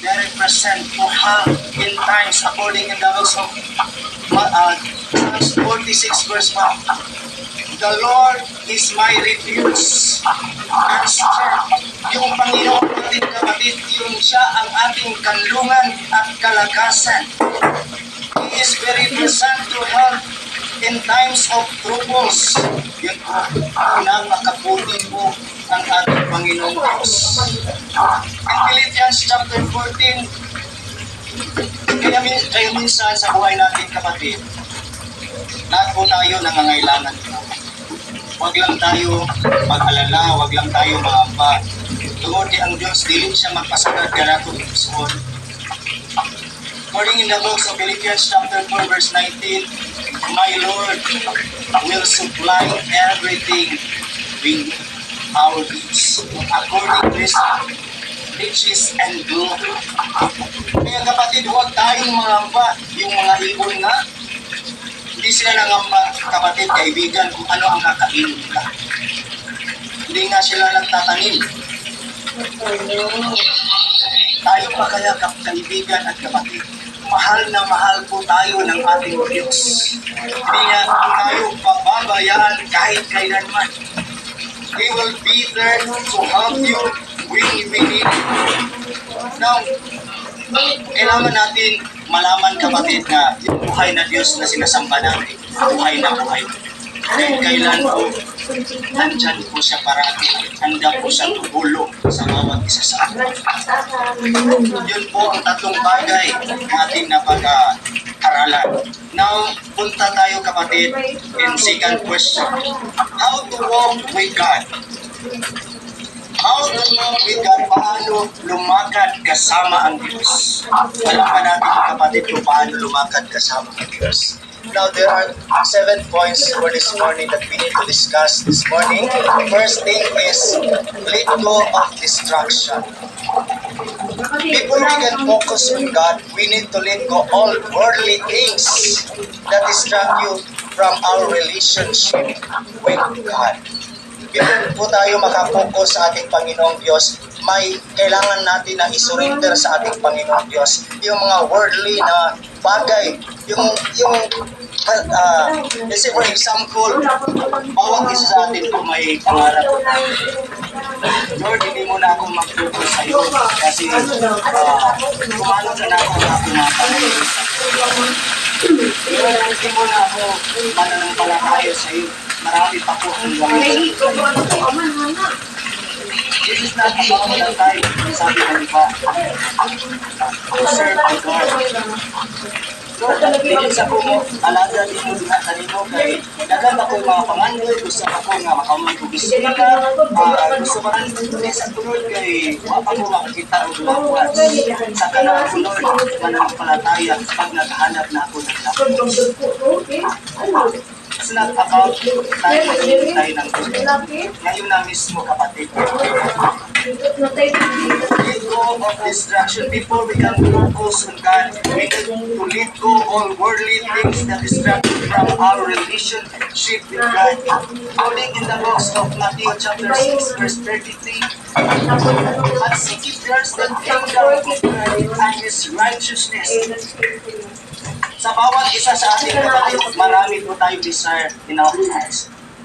they represent to have in times according in the books of uh, Psalms 46 verse 1. The Lord is my refuge and strength. Yung Panginoon natin kapatid, yung siya ang ating kanlungan at kalakasan. He is very present to help in times of troubles. Yun po, napakabuti po ang ating Panginoong Diyos. In Philippians chapter 14, kaya, min- kaya minsan sa buhay natin kapatid, lahat po tayo nangangailangan. Huwag lang tayo mag-alala, huwag lang tayo maamba. Di ang Diyos, dilin siya magpasagad ka nato Panginoon. According in the books of Philippians chapter 4 verse 19, My Lord will supply everything we our needs, according to His riches and glory. Kaya kapatid, huwag tayong mangamba. Yung mga ibon nga, hindi sila nangamba, kapatid, kaibigan, kung ano ang kakainin nila. Hindi nga sila nagtatanim. Tayo pa kaya kaibigan at kapatid, mahal na mahal po tayo ng ating Diyos. Hindi niya tayo pababayaan kahit kailanman. He will be there to help you when you need it. Now, kailangan natin malaman kapatid na yung buhay na Diyos na sinasamba natin, buhay na buhay. Kahit kailan po, nandyan po siya para handa po siya tumulong sa bawat isa sa atin. Yun po ang tatlong bagay na ating napag-aralan. Now, punta tayo kapatid in second question. How to walk with God? How walk with God? Paano lumakad kasama ang Diyos? Alam ba natin kapatid kung paano lumakad kasama ang Diyos? Now, there are seven points for this morning that we need to discuss this morning. First thing is, let go of distraction. Before we can focus on God, we need to let go all worldly things that distract you from our relationship with God. Before po tayo makapokus sa ating Panginoong Diyos, may kailangan natin na isurrender sa ating Panginoong Diyos yung mga worldly na bagay, yung yung uh, let's say for example, bawat isa sa atin po may pangarap. Lord, hindi mo na ako mag-focus sa iyo kasi uh, kumano na ako na Lord, hindi mo na ako mananampalataya sa iyo. Marami pa po ang. This is not the time, sabi ng iba. To serve the Lord. Dili sa ko mo, alaga din mo na kanino kay ako mga pangandoy, gusto ako nga makaman ko bisita, ah, gusto pa rin ko sa tulod kay wa pa ko makakita og luwas. Sa kanang ako Lord, mananampalataya pag naghahanap na ako ng lakas. It's not about tayo tayo ng Diyos. Ngayon na mismo kapatid. Let go of distraction before we can focus on God. We need to let go all worldly things that distract from our relationship with God. According in the books of Matthew chapter 6 verse 33, But seek ye first the kingdom of God and His righteousness. Sa bawat isa sa ating kapatid, marami po tayong desire in our.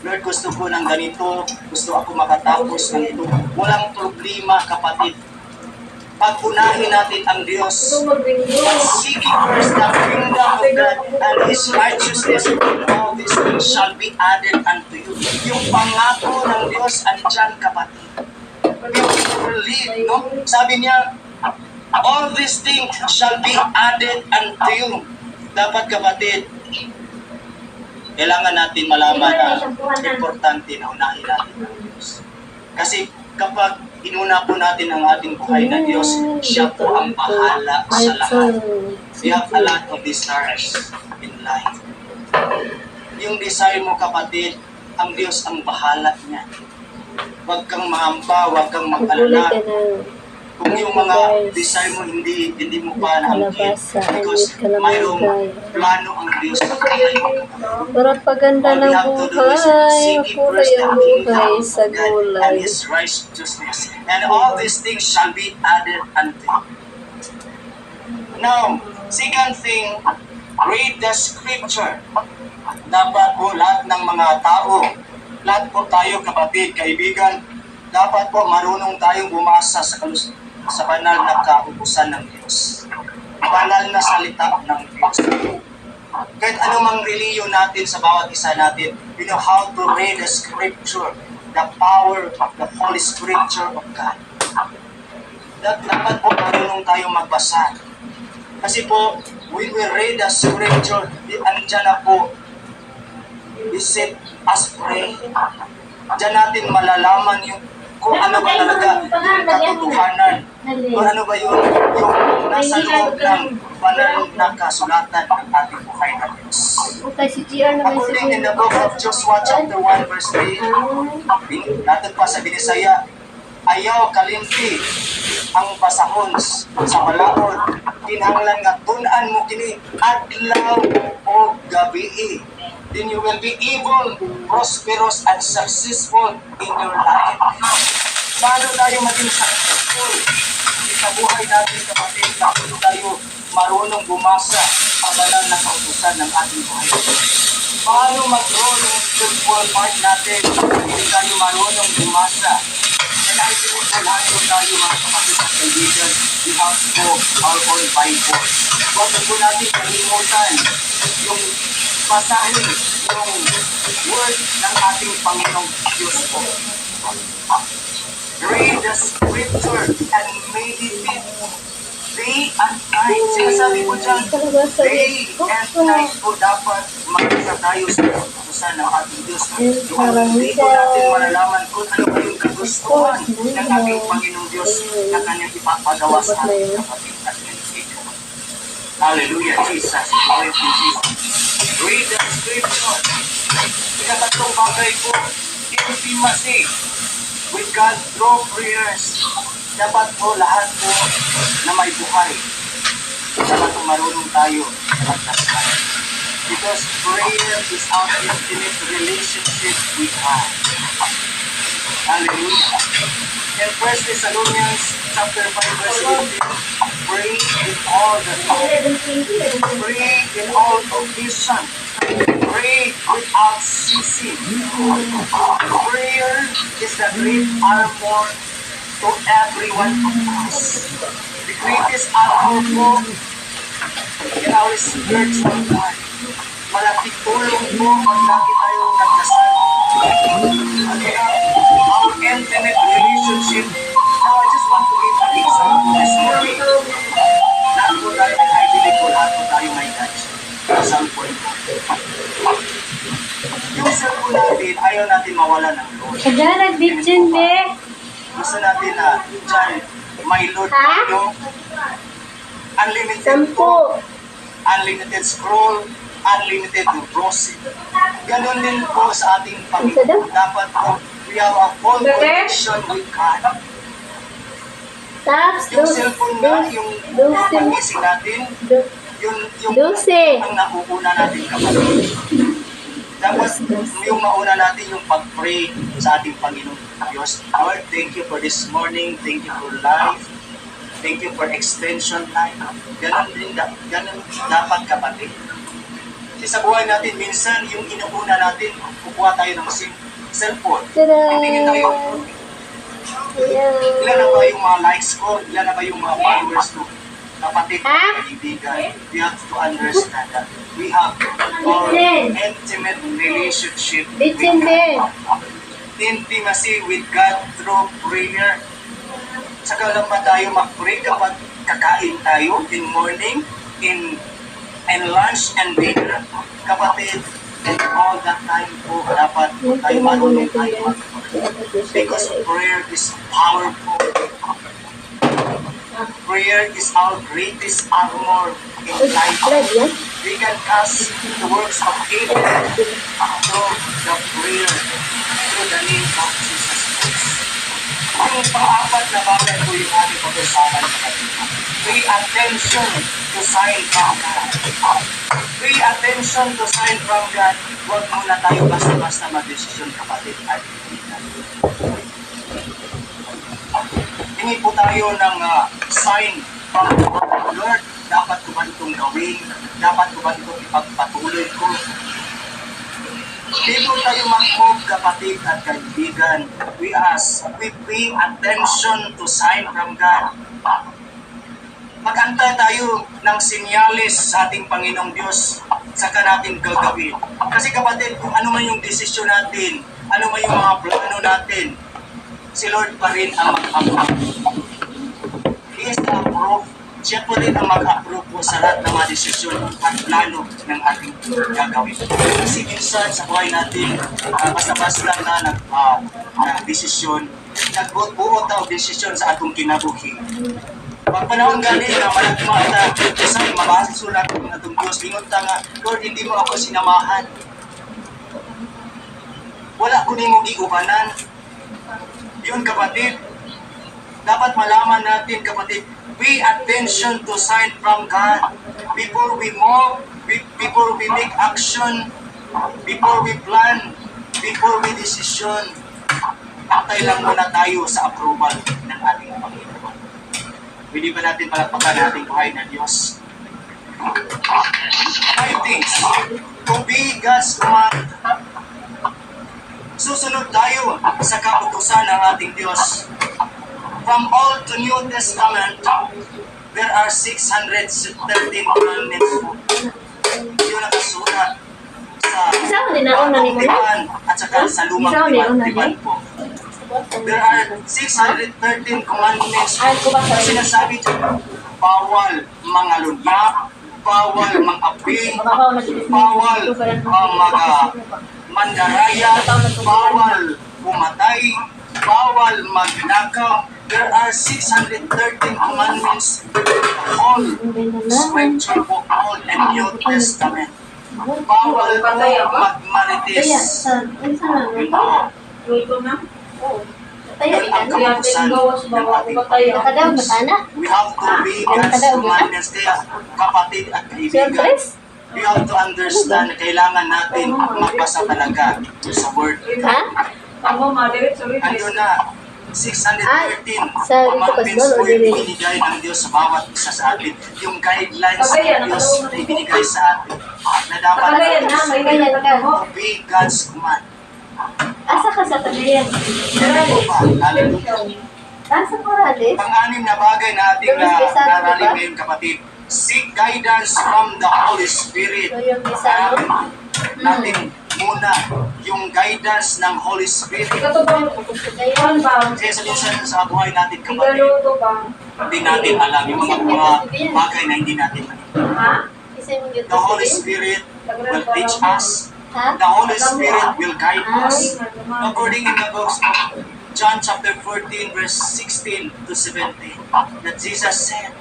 Lord, gusto ko ng ganito, gusto ako makatapos ng ito. Walang problema, kapatid. Pag-unahin natin ang Diyos, seek ye first the kingdom of God and His righteousness, all these things shall be added unto you. Yung pangako ng Diyos, andyan, kapatid. Believe, no? Sabi niya, all these things shall be added unto you. Dapat kapatid, kailangan natin malaman na importante na unahin natin ang Diyos. Kasi kapag inuna po natin ang ating buhay na Diyos, siya po ang bahala sa lahat. We have a lot of desires in life. Yung desire mo kapatid, ang Diyos ang bahala niya. Huwag kang mahamba, huwag kang mag-alala. Kung yung mga desire mo hindi hindi mo pa naangkin because mayroong plano ang Diyos sa buhay mo. Para paganda ng buhay, kulay ang buhay sa God and gulay. His righteousness. And all these things shall be added unto you. Now, second thing, read the scripture. Dapat po lahat ng mga tao, lahat po tayo kapatid, kaibigan, dapat po marunong tayong bumasa sa, kalus- sa banal na kaubusan ng Diyos. Banal na salita ng Diyos. Kahit anumang reliyon natin sa bawat isa natin, you know how to read the scripture, the power of the Holy Scripture of God. Dapat po marunong tayong magbasa. Kasi po, when we read the scripture, di- andyan na po, is it us pray. Diyan natin malalaman yung kung ano ba talaga yung katotohanan. Kung ano ba yung, yung nasa loob ng banal na kasulatan ng ating buhay na Diyos. According in the book of Joshua chapter 1 verse 3, bin- natin pa sa Binisaya, ayaw kalimti ang basahon sa malaod, kinahanglan nga tunan mo kini adlaw o gabi. Then you will be able, prosperous, and successful in your life. Paano tayo maging successful sa buhay natin kapatid? Paano tayo marunong bumasa ang banal na kautusan ng ating buhay? Paano mag-grow yung spiritual part natin kung hindi tayo marunong bumasa? And I lahat po tayo mga kapatid at kaibigan, we have to our own Bible. Huwag po natin kalimutan yung basahin yung word ng ating Panginoong Diyos po. Read the scripture and meditate day and night. Sinasabi ko dyan, day and night po dapat makita tayo sa kautusan ng ating Diyos. Yung dito natin malalaman kung ano ba yung kagustuhan ng ating Panginoong Diyos na kanyang ipapagawa sa ating kapatid. Hallelujah, Jesus. To Jesus. Read the scripture. Ikatatlong bagay po, intimacy with God through prayers. Dapat po lahat po na may buhay. Dapat po marunong tayo magdasal. Because prayer is our intimate relationship with God. Hallelujah. In 1 Thessalonians chapter 5 verse 18, pray in all the time. Pray in all occasion. Pray without ceasing. Prayer is the great armor to every one of us. The greatest armor po in our spiritual life. Malaking tulong po pag lagi tayo nagdasal. Kaya our intimate relationship. Now I just want to ayaw natin mawala ng load. Kagara, bitchin, be. Gusto natin na dyan, may load Ha? yung unlimited Sampu. po, unlimited scroll, unlimited browsing. Ganon din po sa ating Panginoon. Dapat po, we have a full connection with God. Taps, Yung dos, cellphone dos, yung dos, pagising natin, dos, yun yung Dose. ang natin kapatid. Dapat yung mauna natin yung pag-pray sa ating Panginoon Diyos. Lord, thank you for this morning. Thank you for life. Thank you for extension life. Ganon din, da- ganon dapat kapatid. Kasi sa buhay natin, minsan yung inuuna natin, kukuha tayo ng sim- cellphone. Tada! Tingin tayo, Ilan na ba yung mga likes ko? Ilan na ba yung mga followers ko? Kapatid, kaibigan, we have to understand that we have our intimate relationship with. God. Intimacy with God through prayer. Saka lang ba tayo mag-pray kapag kakain tayo in morning, in and lunch and dinner? Kapatid, and all that time po, dapat tayo marunong tayo mag-pray. Because prayer is powerful. Prayer is our greatest armor in life. We can cast the works of evil through the prayer, through the name of Jesus Christ. Ang pang-apat na bagay po yung ating pag-usapan sa kanila. Pay attention to sign from God. Pay attention to sign from God. Huwag muna tayo basta-basta mag-desisyon kapatid at. Hingi po tayo ng ah, sign from God. gagawin? Dapat ko ba ito ipagpatuloy ko? Dito tayo mag-move, kapatid at kaibigan. We ask, we pay attention to sign from God. Magantay tayo ng sinyalis sa ating Panginoong Diyos saka natin gagawin. Kasi kapatid, kung ano man yung desisyon natin, ano man yung mga plano natin, si Lord pa rin ang mag-approve. He is the approve. Siya po rin ang mag-approve po sa lahat ng mga desisyon at plano ng ating gagawin. Kasi minsan sa buhay natin, ah, basta-basta na nag, uh, na desisyon, nagbuot tayo desisyon sa atong kinabuhi. Pag panahon gani na malagma ta, isa mabasa sulat atong Diyos, lingon ta nga, Lord, hindi mo ako sinamahan. Wala ko ni mo giubanan. Yun kapatid, dapat malaman natin kapatid, pay attention to sign from God before we move, be- before we make action, before we plan, before we decision. Patay lang muna tayo sa approval ng ating Panginoon. Pwede ba natin palakpakan natin buhay na Diyos? Five things. To be God's command. Susunod tayo sa kautusan ng ating Diyos. From Old to New Testament, there are 613 commandments po. Yun nakasulat sa Isa ko din nauna ni Kuya. Tipan at saka sa lumang ni. po. There are 613 commandments sa sinasabi dyan, bawal mga lunya, bawal mga api, bawal ang mga mandaraya, bawal pumatay, bawal magnakaw. There are 613 commandments all scripture po, Old and New Testament. Bawal po Kaya, magmarites. Sa, ay, sa na. na? Oo. Tayo, ang ating Panginoon. Nakadaw, matana. We have to be Ano kapatid at kaibigan. We have to understand na kailangan natin magbasa talaga sa Word. Ha? Ako, madiret, sorry. Ano na, 613 sa ito commandments pasbol, po yung ordinary. binigay ng Diyos sa bawat isa sa atin. Yung guidelines Pagayan, ng Diyos na ibinigay sa atin na dapat na, may be God's command. Asa ka sa Cagayan? Yan po ba? Hallelujah. Asa Corrales? Pang-anim na bagay na ating na, diba? ngayon kapatid, seek guidance from the Holy Spirit. So, yung isa, no? Hanapin natin muna yung guidance ng Holy Spirit. Kasi sa minsan sa buhay natin kapatid, hindi natin alam yung mga, bagay na hindi natin alam. The Holy Spirit will teach us. The Holy Spirit will guide us. According in the books of John chapter 14 verse 16 to 17, that Jesus said,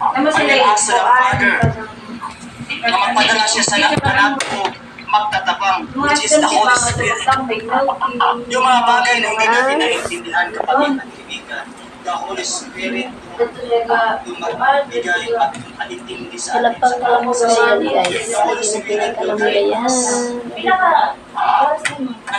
I will ask the Father na magpadala siya sa anak ko magtatabang, which is the Holy Spirit. Yung mga bagay na hindi natin naiintindihan at kaibigan, the Holy Spirit yung magbigay at alintindi sa atin. Kalapang kalamog Sa- na yan, guys. The Holy Spirit us. Pinaka,